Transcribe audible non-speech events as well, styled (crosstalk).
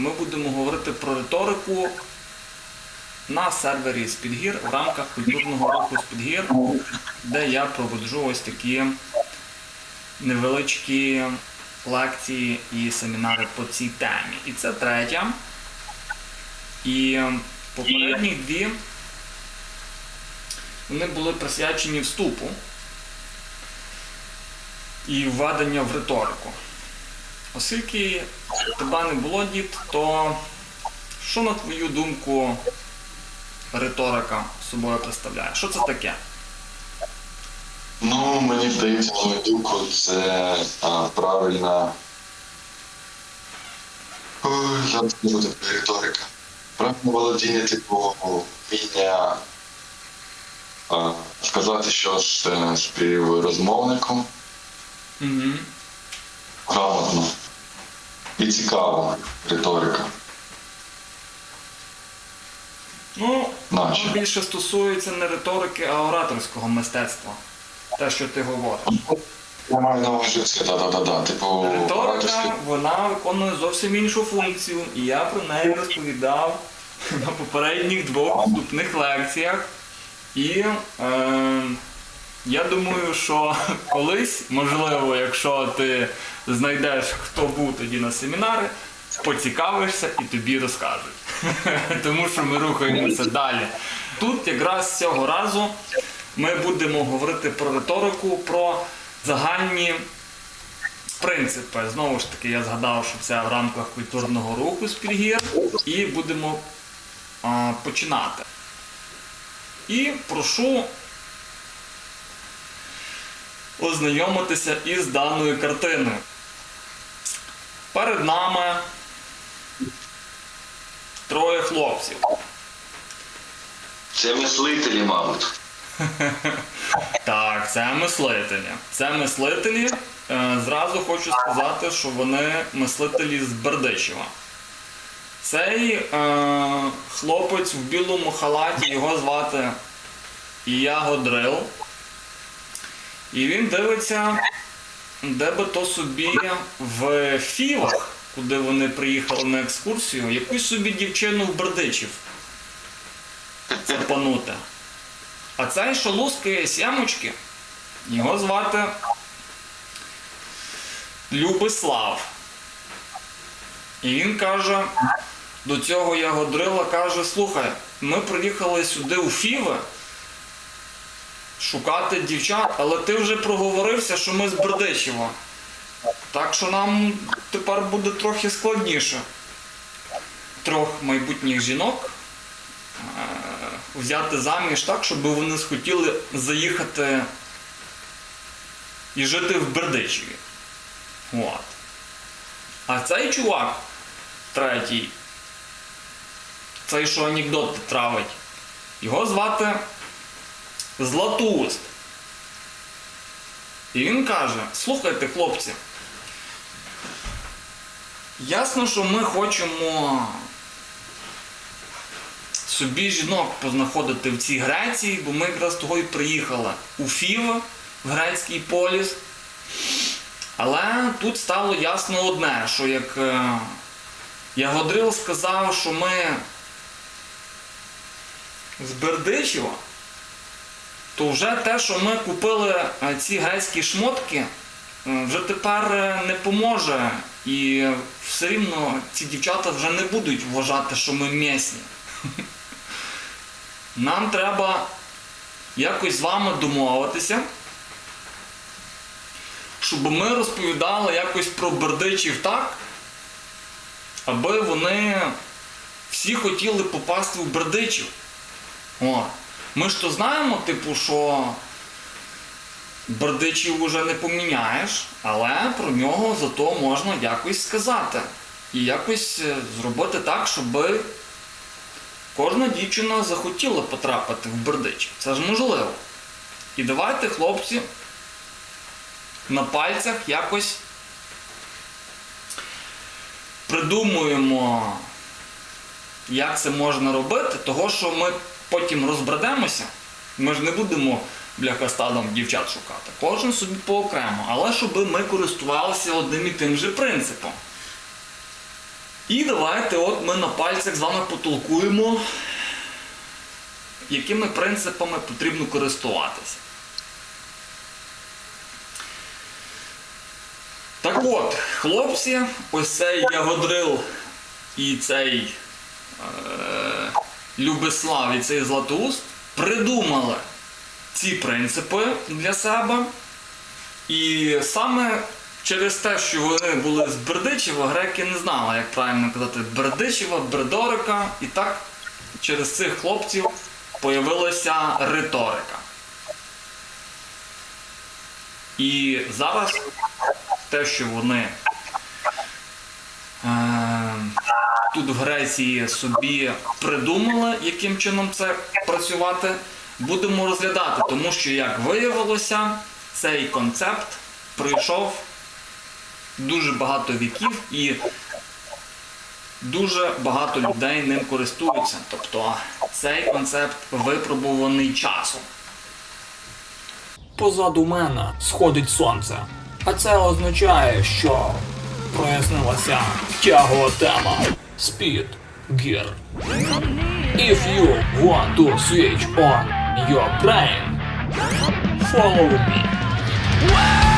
ми будемо говорити про риторику на сервері Спідгір в рамках культурного руху Спідгір, де я проводжу ось такі невеличкі лекції і семінари по цій темі. І це третя. І попередні дві вони були присвячені вступу і введення в риторику. Оскільки тебе не було дід, то що на твою думку риторика собою представляє? Що це таке? Ну, мені здається, на мою думку, це а, правильна. Ой, як це буде риторика. Правильне володіння, типу, вміння а, сказати щось е, співрозмовнику Угу. грамотно і цікаво риторика. Ну, Наче. воно більше стосується не риторики, а ораторського мистецтва. Те, що ти говориш. Я маю на увазі це, да-да-да, типу, Риторика, вона виконує зовсім іншу функцію, і я про неї розповідав на попередніх двох вступних лекціях. І е, я думаю, що (laughs) колись, можливо, якщо ти знайдеш, хто був тоді на семінари, поцікавишся і тобі розкажуть. (laughs) Тому що ми рухаємося далі. Тут якраз цього разу ми будемо говорити про риторику, про загальні принципи. Знову ж таки, я згадав, що це в рамках культурного руху Спільгір, і будемо а, починати. І прошу ознайомитися із даною картиною. Перед нами троє хлопців. Це мислителі, мабуть. (laughs) Так, це мислителі. Це мислителі. Е, Зразу хочу сказати, що вони мислителі з Бердичева. Цей е, хлопець в білому халаті, його звати Ягодрил. І він дивиться, де би то собі в Фівах, куди вони приїхали на екскурсію, якусь собі дівчину в Бердичів запанути. А цей, лускає сямочки, його звати Любислав. І він каже до цього ягодрила, каже, слухай, ми приїхали сюди у Фіве шукати дівчат, але ти вже проговорився, що ми з Бердичева. Так що нам тепер буде трохи складніше. Трьох майбутніх жінок е, взяти заміж так, щоб вони схотіли заїхати і жити в Бердичеві. От. А цей чувак, третій, цей, що анекдоти травить, його звати Златуст. І він каже: слухайте, хлопці, ясно, що ми хочемо собі жінок познаходити в цій Греції, бо ми якраз того і приїхали у Фіве, в грецький поліс. Але тут стало ясно одне, що як е, Ягодрил сказав, що ми з Бердичева, то вже те, що ми купили е, ці грецькі шмотки, е, вже тепер е, не поможе. І все рівно ці дівчата вже не будуть вважати, що ми м'ясні. (laughs) Нам треба якось з вами домовитися, щоб ми розповідали якось про бердичів так, аби вони всі хотіли попасти в бердичів. О. Ми ж то знаємо, типу, що бердичів уже не поміняєш, але про нього зато можна якось сказати. І якось е, зробити так, щоб кожна дівчина захотіла потрапити в Бердичів. Це ж можливо. І давайте, хлопці, на пальцях якось придумуємо, як це можна робити, того що ми потім розбредемося. Ми ж не будемо бляха стадом дівчат шукати. Кожен собі поокремо, але щоб ми користувалися одним і тим же принципом. І давайте от ми на пальцях з вами потолкуємо, якими принципами потрібно користуватися. Так от, хлопці, ось цей Ягодрил і цей е, Любислав і цей Златоуст придумали ці принципи для себе. І саме через те, що вони були з Бердичева, греки не знали, як правильно казати, Бердичева, Бердорика, і так через цих хлопців появилася риторика. І зараз те, що вони е, тут в Греції собі придумали, яким чином це працювати, будемо розглядати, тому що, як виявилося, цей концепт пройшов дуже багато віків і дуже багато людей ним користуються. Тобто цей концепт випробуваний часом. Позаду мене сходить сонце. А це означає, що прояснилася тягова тема Speed Gear. If you want to switch on your brain, follow me.